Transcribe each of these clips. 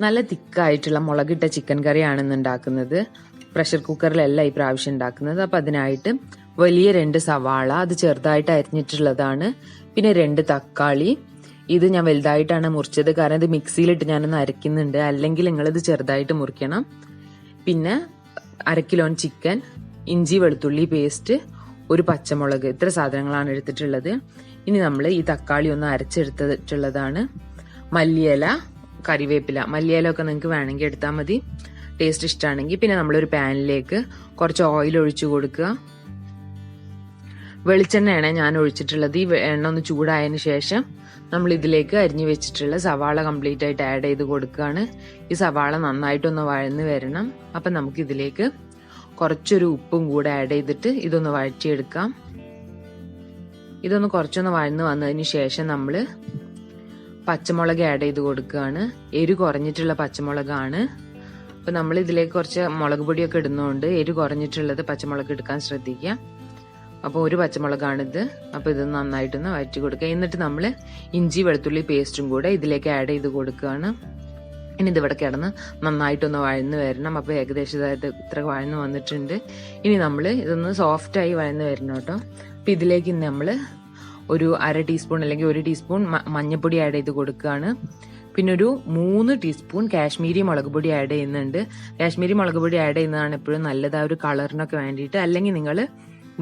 നല്ല തിക്കായിട്ടുള്ള മുളകിട്ട ചിക്കൻ കറിയാണ് ഇന്ന് ഉണ്ടാക്കുന്നത്. പ്രഷർ കുക്കറിലല്ല ഈ പ്രാവശ്യം ഉണ്ടാക്കുന്നത്. അപ്പൊ അതിനായിട്ട് വലിയ രണ്ട് സവാള അത് ചെറുതായിട്ട് അരിഞ്ഞിട്ടുള്ളതാണ്. പിന്നെ രണ്ട് തക്കാളി. ഇത് ഞാൻ വലുതായിട്ടാണ് മുറിച്ചത്. കാരണം ഇത് മിക്സിയിലിട്ട് ഞാനൊന്ന് അരയ്ക്കുന്നുണ്ട്. അല്ലെങ്കിൽ നിങ്ങൾ ഇത് ചെറുതായിട്ട് മുറിക്കണം. പിന്നെ അര കിലോൺ ചിക്കൻ ഇഞ്ചി വെളുത്തുള്ളി പേസ്റ്റ് ഒരു പച്ചമുളക് ഇത്ര സാധനങ്ങളാണ് എടുത്തിട്ടുള്ളത്. ഇനി നമ്മൾ ഈ തക്കാളി ഒന്ന് അരച്ചെടുത്തിട്ടുള്ളതാണ്. മല്ലിയില കറിവേപ്പില മല്ലിയിലൊക്കെ നിങ്ങൾക്ക് വേണമെങ്കിൽ എടുത്താൽ മതി. ടേസ്റ്റ് ഇഷ്ടമാണെങ്കിൽ പിന്നെ നമ്മളൊരു പാനിലേക്ക് കുറച്ച് ഓയിൽ ഒഴിച്ചു കൊടുക്കുക. വെളിച്ചെണ്ണയാണ് ഞാൻ ഒഴിച്ചിട്ടുള്ളത്. ഈ എണ്ണ ഒന്ന് ചൂടായതിന് ശേഷം നമ്മൾ ഇതിലേക്ക് അരിഞ്ഞു വെച്ചിട്ടുള്ള സവാള കംപ്ലീറ്റ് ആയിട്ട് ആഡ് ചെയ്ത് കൊടുക്കുകയാണ്. ഈ സവാള നന്നായിട്ടൊന്ന് വഴന്ന് വരണം. അപ്പം നമുക്ക് ഇതിലേക്ക് കുറച്ചൊരു ഉപ്പും കൂടെ ആഡ് ചെയ്തിട്ട് ഇതൊന്ന് വഴറ്റിയെടുക്കാം. ഇതൊന്ന് കുറച്ചൊന്ന് വഴന്ന് വന്നതിന് ശേഷം നമ്മൾ പച്ചമുളക് ആഡ് ചെയ്ത് കൊടുക്കുകയാണ്. എരു കുറഞ്ഞിട്ടുള്ള പച്ചമുളകാണ്. അപ്പൊ നമ്മൾ ഇതിലേക്ക് കുറച്ച് മുളക് പൊടിയൊക്കെ ഇടുന്നതുകൊണ്ട് എരു കുറഞ്ഞിട്ടുള്ളത് പച്ചമുളക് എടുക്കാൻ ശ്രദ്ധിക്കുക. അപ്പോൾ ഒരു പച്ചമുളകാണിത്. അപ്പോൾ ഇത് നന്നായിട്ടൊന്ന് വഴറ്റി കൊടുക്കുക. എന്നിട്ട് നമ്മൾ ഇഞ്ചി വെളുത്തുള്ളി പേസ്റ്റും കൂടെ ഇതിലേക്ക് ആഡ് ചെയ്ത് കൊടുക്കുകയാണ്. ഇനി ഇതിവിടെ കിടന്ന് നന്നായിട്ടൊന്ന് വഴന്ന് വരണം. അപ്പോൾ ഏകദേശം ഇതായത് ഇത്ര വഴന്ന് വന്നിട്ടുണ്ട്. ഇനി നമ്മൾ ഇതൊന്ന് സോഫ്റ്റായി വഴന്ന് വരണം കേട്ടോ. അപ്പം ഇതിലേക്ക് നമ്മൾ ഒരു അര ടീസ്പൂൺ അല്ലെങ്കിൽ ഒരു ടീസ്പൂൺ മഞ്ഞൾപ്പൊടി ആഡ് ചെയ്ത് കൊടുക്കുകയാണ് പിന്നെ ഒരു മൂന്ന് ടീസ്പൂൺ കാശ്മീരി മുളക് പൊടി ആഡ് ചെയ്യുന്നുണ്ട്. കാശ്മീരി മുളക് പൊടി ആഡ് ചെയ്യുന്നതാണ് എപ്പോഴും നല്ലത് ആ ഒരു കളറിനൊക്കെ വേണ്ടിയിട്ട്. അല്ലെങ്കിൽ നിങ്ങൾ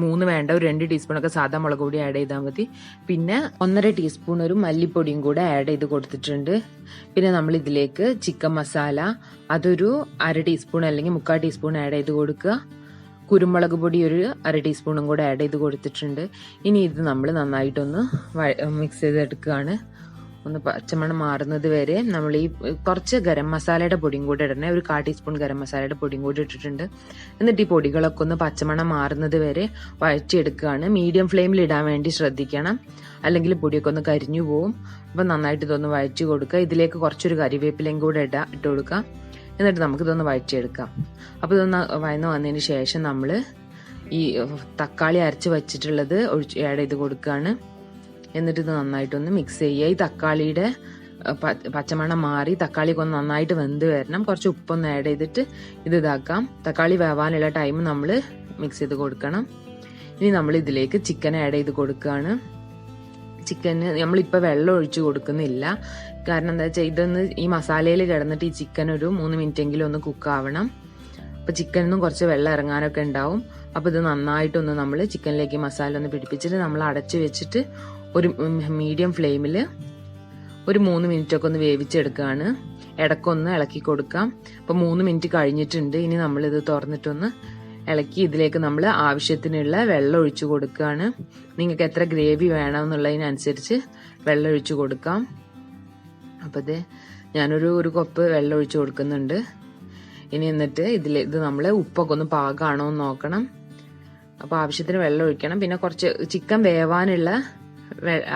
മൂന്ന് വേണ്ട ഒരു രണ്ട് ടീസ്പൂൺ ഒക്കെ സാധാ മുളക് പൊടി ആഡ് ചെയ്താൽ മതി. പിന്നെ ഒന്നര ടീസ്പൂൺ ഒരു മല്ലിപ്പൊടിയും കൂടെ ആഡ് ചെയ്ത് കൊടുത്തിട്ടുണ്ട്. പിന്നെ നമ്മൾ ഇതിലേക്ക് ചിക്കൻ മസാല അതൊരു അര ടീസ്പൂൺ അല്ലെങ്കിൽ മുക്കാൽ ടീസ്പൂൺ ആഡ് ചെയ്ത് കൊടുക്കുക. കുരുമുളക് പൊടി ഒരു അര ടീസ്പൂണും കൂടെ ആഡ് ചെയ്ത് കൊടുത്തിട്ടുണ്ട്. ഇനി ഇത് നമ്മൾ നന്നായിട്ടൊന്ന് മിക്സ് ചെയ്തെടുക്കുകയാണ്. ഒന്ന് പച്ചമണം മാറുന്നത് വരെ നമ്മൾ ഈ കുറച്ച് ഗരം മസാലയുടെ പൊടിയും കൂടെ ഇടണേ. ഒരു കാ ടീസ്പൂൺ ഗരം മസാലയുടെ പൊടിയും കൂടി ഇട്ടിട്ടുണ്ട്. എന്നിട്ട് ഈ പൊടികളൊക്കെ ഒന്ന് പച്ചമണം മാറുന്നത് വരെ വഴറ്റിയെടുക്കുകയാണ്. മീഡിയം ഫ്ലെയിമിൽ ഇടാൻ വേണ്ടി ശ്രദ്ധിക്കണം. അല്ലെങ്കിൽ പൊടിയൊക്കെ ഒന്ന് കരിഞ്ഞു പോവും. അപ്പം നന്നായിട്ട് ഇതൊന്ന് വഴറ്റി കൊടുക്കുക. ഇതിലേക്ക് കുറച്ചൊരു കരിവേപ്പിലയും കൂടെ ഇടാ ഇട്ട് കൊടുക്കാം എന്നിട്ട് നമുക്കിതൊന്ന് വഴറ്റിയെടുക്കാം. അപ്പോൾ ഇതൊന്ന് വഴന്ന് വന്നതിന് ശേഷം നമ്മൾ ഈ തക്കാളി അരച്ച് വെച്ചിട്ടുള്ളത് ഒഴിച്ച് ആഡ് ചെയ്ത് കൊടുക്കുകയാണ് എന്നിട്ട് ഇത് നന്നായിട്ടൊന്ന് മിക്സ് ചെയ്യുക. ഈ തക്കാളിയുടെ പച്ചമണം മാറി തക്കാളിക്ക് ഒന്ന് നന്നായിട്ട് വെന്ത് വരണം. കുറച്ച് ഉപ്പൊന്ന് ആഡ് ചെയ്തിട്ട് ഇത് ഇതാക്കാം. തക്കാളി വേവാനുള്ള ടൈം നമ്മൾ മിക്സ് ചെയ്ത് കൊടുക്കണം. ഇനി നമ്മൾ ഇതിലേക്ക് ചിക്കൻ ആഡ് ചെയ്ത് കൊടുക്കുകയാണ് ചിക്കന് നമ്മളിപ്പോൾ വെള്ളം ഒഴിച്ചു കൊടുക്കുന്നില്ല. കാരണം എന്താ വെച്ചാൽ ഇതൊന്ന് ഈ മസാലയിൽ കിടന്നിട്ട് ഈ ചിക്കൻ ഒരു മൂന്ന് മിനിറ്റ് എങ്കിലും ഒന്ന് കുക്ക് ആവണം. അപ്പോൾ ചിക്കനിന്നും കുറച്ച് വെള്ളം ഇറങ്ങാനൊക്കെ ഉണ്ടാവും. അപ്പോൾ ഇത് നന്നായിട്ടൊന്ന് നമ്മൾ ചിക്കനിലേക്ക് മസാല ഒന്ന് പിടിപ്പിച്ചിട്ട് നമ്മൾ അടച്ച് വെച്ചിട്ട് ഒരു മീഡിയം ഫ്ലെയിമിൽ ഒരു മൂന്ന് മിനിറ്റ് ഒക്കെ ഒന്ന് വേവിച്ചെടുക്കുകയാണ് ഇടക്കൊന്ന് ഇളക്കി കൊടുക്കാം. അപ്പോൾ മൂന്ന് മിനിറ്റ് കഴിഞ്ഞിട്ടുണ്ട്. ഇനി നമ്മൾ നമ്മളിത് തുറന്നിട്ടൊന്ന് ഇളക്കി ഇതിലേക്ക് നമ്മൾ ആവശ്യത്തിനുള്ള വെള്ളം ഒഴിച്ചു കൊടുക്കുകയാണ് നിങ്ങൾക്ക് എത്ര ഗ്രേവി വേണമെന്നുള്ളതിനനുസരിച്ച് വെള്ളം ഒഴിച്ചു കൊടുക്കാം. അപ്പോൾ ഇത് ഞാനൊരു ഒരു കപ്പ് വെള്ളം ഒഴിച്ച് കൊടുക്കുന്നുണ്ട്. ഇനി എന്നിട്ട് ഇതിൽ ഇത് നമ്മൾ ഉപ്പൊക്കെ ഒന്ന് പാകമാണോ എന്ന് നോക്കണം. അപ്പോൾ ആവശ്യത്തിന് വെള്ളം ഒഴിക്കണം. പിന്നെ കുറച്ച് ചിക്കൻ വേവാനുള്ള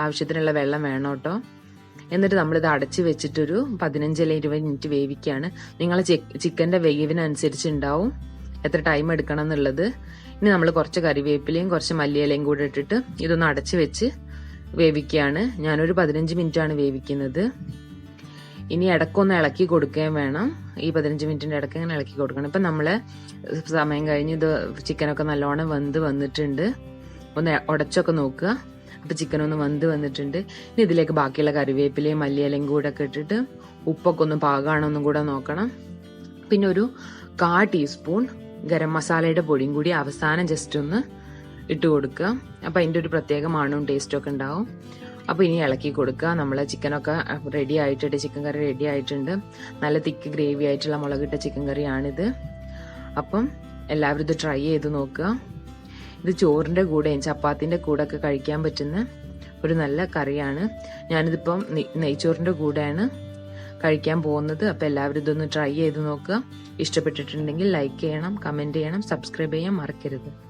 ആവശ്യത്തിനുള്ള വെള്ളം വേണം കേട്ടോ. എന്നിട്ട് നമ്മളിത് അടച്ച് വെച്ചിട്ടൊരു പതിനഞ്ച് അല്ലെങ്കിൽ ഇരുപത് മിനിറ്റ് വേവിക്കുകയാണ് നിങ്ങൾ ചിക്കന്റെ വേവിനനുസരിച്ച് ഉണ്ടാവും. എത്ര ടൈം എടുക്കണം എന്നുള്ളത്. ഇനി നമ്മൾ കുറച്ച് കറിവേപ്പിലയും കുറച്ച് മല്ലിയിലയും കൂടെ ഇട്ടിട്ട് ഇതൊന്ന് അടച്ച് വെച്ച് വേവിക്കുകയാണ് ഞാനൊരു പതിനഞ്ച് മിനിറ്റാണ് വേവിക്കുന്നത്. ഇനി ഇടക്കൊന്ന് ഇളക്കി കൊടുക്കുകയും വേണം. ഈ പതിനഞ്ച് മിനിറ്റിന്റെ ഇടയ്ക്ക് ഇങ്ങനെ ഇളക്കി കൊടുക്കണം. ഇപ്പം നമ്മൾ സമയം കഴിഞ്ഞ് ഇത് ചിക്കനൊക്കെ നല്ലോണം വെന്ത് വന്നിട്ടുണ്ട്. ഒന്ന് ഉടച്ചൊക്കെ നോക്കുക. അപ്പം ചിക്കൻ ഒന്ന് വെന്ത് വന്നിട്ടുണ്ട്. ഇനി ഇതിലേക്ക് ബാക്കിയുള്ള കറിവേപ്പിലയും മല്ലിയിലയും കൂടെ ഒക്കെ ഇട്ടിട്ട് ഉപ്പൊക്കെ ഒന്ന് പാകമാണോ എന്നും കൂടെ നോക്കണം. പിന്നെ ഒരു കാ ടീസ്പൂൺ ഗരം മസാലയുടെ പൊടിയും കൂടി അവസാനം ജസ്റ്റ് ഒന്ന് ഇട്ട് കൊടുക്കുക. അപ്പം അതിന്റെ ഒരു പ്രത്യേക മണവും ടേസ്റ്റും ഒക്കെ ഉണ്ടാവും. അപ്പോൾ ഇനി ഇളക്കി കൊടുക്കുക. നമ്മൾ ചിക്കനൊക്കെ റെഡി ആയിട്ടുണ്ട്. ചിക്കൻ കറി റെഡി ആയിട്ടുണ്ട്. നല്ല തിക്ക് ഗ്രേവി ആയിട്ടുള്ള മുളകിട്ട ചിക്കൻ കറിയാണിത്. അപ്പം എല്ലാവരും ഇത് ട്രൈ ചെയ്ത് നോക്കുക. ഇത് ചോറിന്റെ കൂടെയും ചപ്പാത്തിന്റെ കൂടെ ഒക്കെ കഴിക്കാൻ പറ്റുന്ന ഒരു നല്ല കറിയാണ്. ഞാനിതിപ്പം നെയ്ച്ചോറിന്റെ കൂടെയാണ് കഴിക്കാൻ പോകുന്നത്. അപ്പോൾ എല്ലാവരും ഇതൊന്ന് ട്രൈ ചെയ്ത് നോക്കുക. ഇഷ്ടപ്പെട്ടിട്ടുണ്ടെങ്കിൽ ലൈക്ക് ചെയ്യണം കമന്റ് ചെയ്യണം സബ്സ്ക്രൈബ് ചെയ്യാൻ മറക്കരുത്.